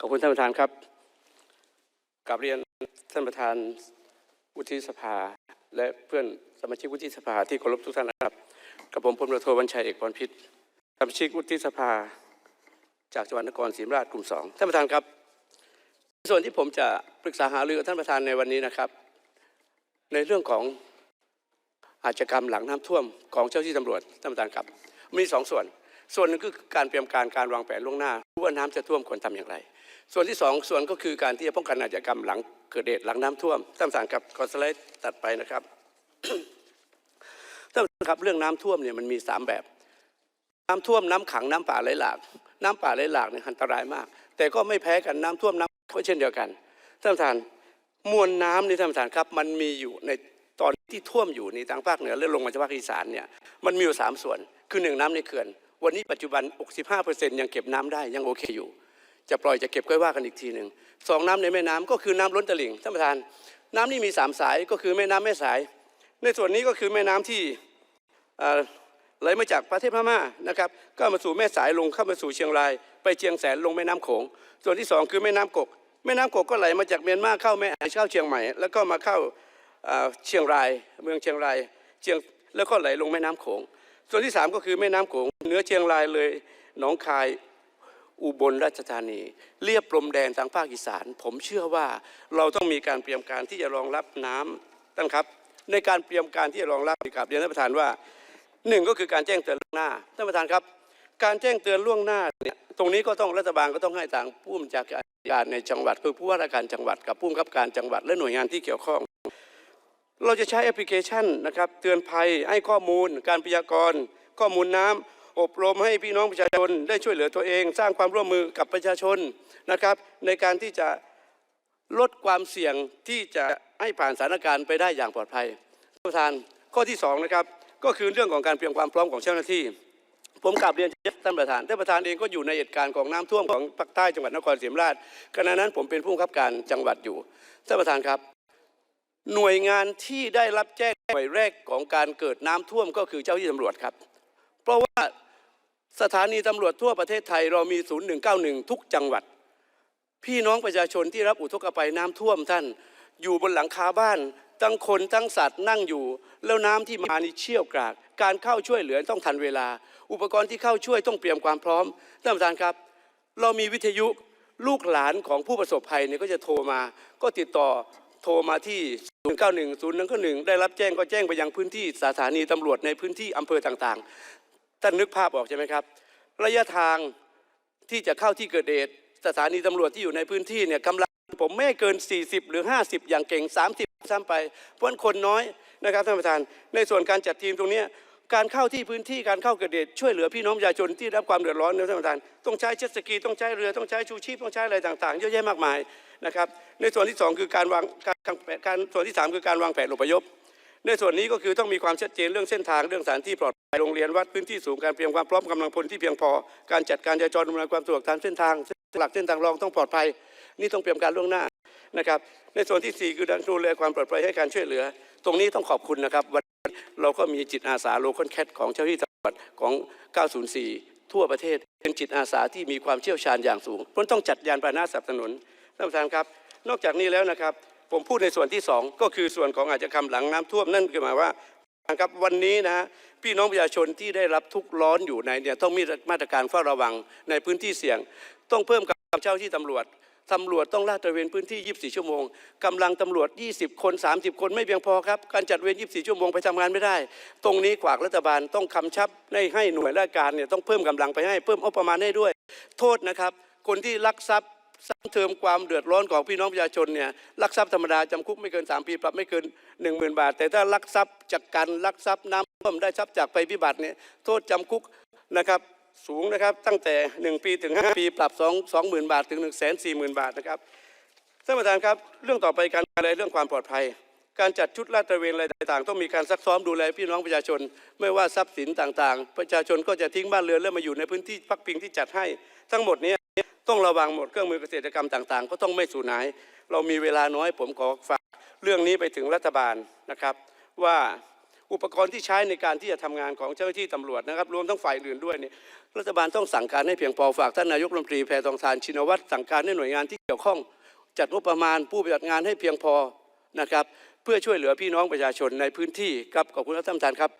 ขอบคุณท่านประธานครับกลับเรียนท่านประธานวุฒิสภา และเพื่อนสมาชิกวุฒิสภาที่เคารพทุกท่านนะครับกับผมพลตรวจโทวันชัยเอกพรพิษสมาชิกวุฒิสภา จากจังหวัดนครศรีธรรมราชกลุ่มสองท่านประธานครับ ส่วนที่ผมจะปรึกษาหารือกับท่านประธานในวันนี้นะครับ ในเรื่องของอาชญากรรมหลังน้ำท่วมของเจ้าที่ตำรวจท่านประธานครับ มีสองส่วน ส่วนหนึ่งคือการเตรียมการการวางแผนล่วงหน้ารู้ว่าน้ำจะท่วมควรทำอย่างไร ส่วนที่สองส่วนก็คือการที่จะป้องกันอาชญากรรมหลังเกิดเหตุหลังน้ำท่วมท่านประธานครับขอสไลด์ตัดไปนะครับท่านประธานครับเรื่องน้ำท่วมเนี่ยมันมีสามแบบ น้ำท่วมน้ำขังน้ำป่าไหลหลากน้ำป่าไหลหลากเนี่ยอันตรายมาก แต่ก็ไม่แพ้กันน้ำท่วมน้ำก็เช่นเดียวกันท่านประธานมวลน้ำนี่ท่านประธานครับ มันมีอยู่ในตอนที่ท่วมอยู่ในทางภาคเหนือและลงมาจากภาคอีสานเนี่ยมันมีอยู่สามส่วน คือหนึ่งน้ำในเขื่อน วันนี้ปัจจุบัน 65%ยังเก็บน้ำได้ยังโอเคอยู่ จะปล่อยจะเก็บค่อยว่ากันอีกทีหนึ่งสองน้ำในแม่น้ำก็คือน้ำล้นตลิ่งท่านประธาน น้ำนี่มีสามสายก็คือแม่น้ำแม่สาย ในส่วนนี้ก็คือแม่น้ำที่ไหลมาจากประเทศพม่านะครับก็มาสู่แม่สายลงเข้ามาสู่เชียงราย ไปเชียงแสนลงแม่น้ำโขง ส่วนที่สองคือแม่น้ำกก แม่น้ำกกก็ไหลมาจากเมียนมาเข้าแม่เข้าเชียงใหม่ แล้วก็มาเข้าเชียงรายเมืองเชียงรายเชียงแล้วก็ไหลลงแม่น้ำโขง ส่วนที่สามก็คือแม่น้ำโขงเหนือเชียงรายเลยหนองคายอุบลราชธานี เรียบพรมแดนทางภาคอีสาน ผมเชื่อว่าเราต้องมีการเตรียมการที่จะรองรับน้ำท่านครับ ในการเตรียมการที่จะรองรับกับเรียนท่านประธานว่าหนึ่งก็คือการแจ้งเตือนล่วงหน้าท่านประธานครับ การแจ้งเตือนล่วงหน้าเนี่ยตรงนี้ก็ต้องรัฐบาลก็ต้องให้ทางผู้บัญชาการในจังหวัด คือผู้ว่าราชการจังหวัดกับผู้บังคับการจังหวัดและหน่วยงานที่เกี่ยวข้อง เราจะใช้แอปพลิเคชันนะครับเตือนภัยให้ข้อมูล การพยากรณ์ ข้อมูลน้ำอบรมให้พี่น้องประชาชนได้ช่วยเหลือตัวเอง สร้างความร่วมมือกับประชาชนนะครับ ในการที่จะลดความเสี่ยงที่จะให้ผ่านสถานการณ์ไปได้อย่างปลอดภัยท่านประธานข้อที่สองนะครับก็คือเรื่องของการเตรียมความพร้อมของเจ้าหน้าที่ ผมกลับเรียนท่านประธานท่านประธานเองก็อยู่ในเหตุการณ์ของน้ำท่วมของภาคใต้จังหวัดนครศรีธรรมราชขณะนั้นผมเป็นผู้บังคับการจังหวัดอยู่ท่านประธานครับ หน่วยงานที่ได้รับแจ้งหน่วยแรกของการเกิดน้ำท่วมก็คือเจ้าหน้าที่ตำรวจครับ เพราะว่าสถานีตำรวจทั่วประเทศไทยเรามี 0191 ทุกจังหวัด พี่น้องประชาชนที่รับอุทกภัยน้ำท่วมท่าน อยู่บนหลังคาบ้านทั้งคนทั้งสัตว์นั่งอยู่ แล้วน้ำที่มานี่เชี่ยวกราก การเข้าช่วยเหลือต้องทันเวลา อุปกรณ์ที่เข้าช่วยต้องเตรียมความพร้อมท่านประธานครับ เรามีวิทยุลูกหลานของผู้ประสบภัยเนี่ยก็จะโทรมาก็ติดต่อ ทรมาที่ 091011ได้รับแจ้งก็แจ้งไปยังพื้นที่สถานีตำรวจในพื้นที่อำเภอต่างๆ ท่านนึกภาพออกใช่ไหมครับ ระยะทางที่จะเข้าที่เกิดเหตุสถานีตำรวจที่อยู่ในพื้นที่เนี่ยกำลังผมไม่เกิน 40 หรือ 50 อย่างเก่ง 30ซ้ำไปเพราะฉะนั้นคนน้อยนะครับท่านประธาน ในส่วนการจัดทีมตรงนี้ การเข้าที่พื้นที่การเข้าเกิดเหตุช่วยเหลือพี่น้องประชาชนที่รับความเดือดร้อนนะท่านประธานต้องใช้เจ็ตสกีต้องใช้เรือต้องใช้ชูชีพต้องใช้อะไรต่างๆเยอะแยะมากมายนะครับในส่วนที่สองคือการวางการการส่วนที่สามคือการวางแผนอพยพ ในส่วนนี้ก็คือต้องมีความชัดเจนเรื่องเส้นทางเรื่องสถานที่ปลอดภัยโรงเรียนวัดพื้นที่สูงการเตรียมความพร้อมกำลังพลที่เพียงพอ การจัดการจราจรดำเนินความสะดวกตามเส้นทางหลักเส้นทางรองต้องปลอดภัย นี่ต้องเตรียมการล่วงหน้านะครับในส่วนที่สี่คือดูแลความปลอดภัยให้การช่วยเหลือ ตรงนี้ต้องขอบคุณนะครับเราก็มีจิตอาสาโลคอนแคทของเจ้าหน้าที่ตำรวจของ 904 ทั่วประเทศ เป็นจิตอาสาที่มีความเชี่ยวชาญอย่างสูงเพราะต้องจัดยานพาหนะสนับสนุนท่านประธานครับ นอกจากนี้แล้วนะครับ ผมพูดในส่วนที่สองก็คือส่วนของอาชญากรรมหลังน้ำท่วมนั่นคือหมายว่าครับวันนี้นะพี่น้องประชาชนที่ได้รับทุกข์ร้อนอยู่ในเนี่ยต้องมีมาตรการเฝ้าระวังในพื้นที่เสี่ยง ต้องเพิ่มกำลังเจ้าที่ตำรวจ ตำรวจต้องลาดตระเวนพื้นที่ 24 ชั่วโมงกำลังตำรวจ 20 คน 30 คนไม่เพียงพอครับ การจัดเวร 24 ชั่วโมงไปทำงานไม่ได้ ตรงนี้ขวากรัฐบาลต้องคำชับให้ให้หน่วยราชการเนี่ยต้องเพิ่มกำลังไปให้เพิ่มงบประมาณให้ด้วย โทษนะครับ คนที่ลักทรัพย์ซ้ำเติมความเดือดร้อนของพี่น้องประชาชนเนี่ยลักทรัพย์ธรรมดาจำคุกไม่เกิน 3 ปีปรับไม่เกิน 1 0,000 บาท แต่ถ้าลักทรัพย์จากการลักทรัพย์น้ำท่วมได้ทรัพย์จากภัยพิบัติเนี่ยโทษจำคุกนะครับ สูงนะครับตั้งแต่ 1 ปีถึง 5 ปีปรับ 2 20,000 บาทถึง 1 4 0 0 0 0 บาทนะครับท่านประธานครับเรื่องต่อไปการอะไรเรื่องความปลอดภัย การจัดชุดลาดตระเวนอะไรต่าง ๆ ต้องมีการซักซ้อมดูแลพี่น้องประชาชน ไม่ว่าทรัพย์สินต่างๆ ประชาชนก็จะทิ้งบ้านเรือนแล้วมาอยู่ในพื้นที่พักพิงที่จัดให้ ทั้งหมดนี้ต้องระวังหมดเครื่องมือเกษตรกรรมต่าง ๆ ก็ต้องไม่สูญหาย เรามีเวลาน้อยผมขอฝากเรื่องนี้ไปถึงรัฐบาลนะครับว่า อุปกรณ์ที่ใช้ในการที่จะทำงานของเจ้าหน้าที่ตำรวจนะครับ รวมทั้งฝ่ายอื่นด้วยเนี่ยรัฐบาลต้องสั่งการให้เพียงพอฝากท่านนายกรัฐมนตรีแพทองทานชินวัตรสั่งการให้หน่วยงานที่เกี่ยวข้อง จัดงบประมาณผู้ปฏิบัติงานให้เพียงพอนะครับ เพื่อช่วยเหลือพี่น้องประชาชนในพื้นที่ครับขอบคุณท่านประธานครับ